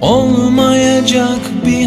Olmayacak bir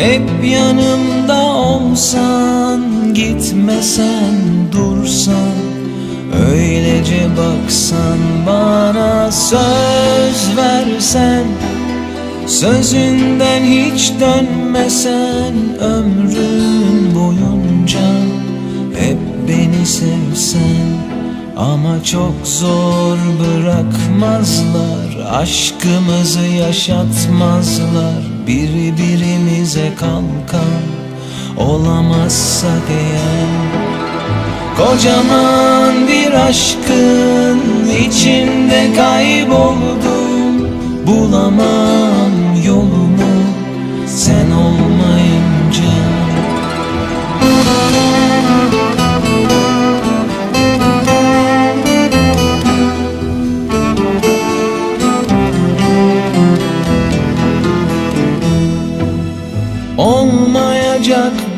hep yanımda olsan Gitmesen dursan Öylece baksan bana söz versen Sözünden hiç dönmesen ömrün boyunca Hep beni sevsen. Ama çok zor bırakmazlar Aşkımızı yaşatmazlar Biri birimize kalkan Olamazsak eğer Kocaman bir aşkın içinde kayboldum Bulamam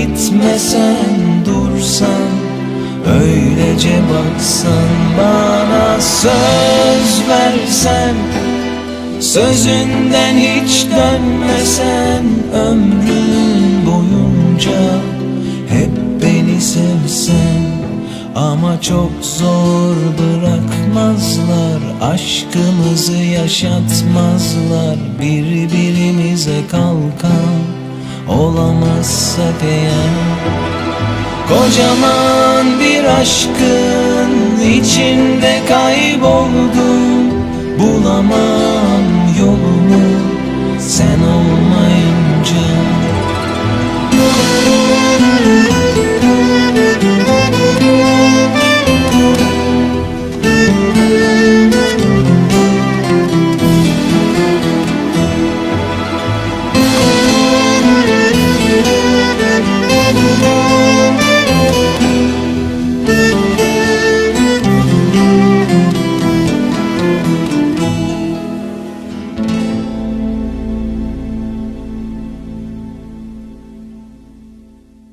Gitmesen dursan Öylece baksan bana söz versen Sözünden hiç dönmesen Ömrün boyunca Hep beni sevsen. Ama çok zor bırakmazlar Aşkımızı yaşatmazlar Birbirimize kalkan Olamazsak eğer Kocaman bir aşkın içinde kayboldum Bulamam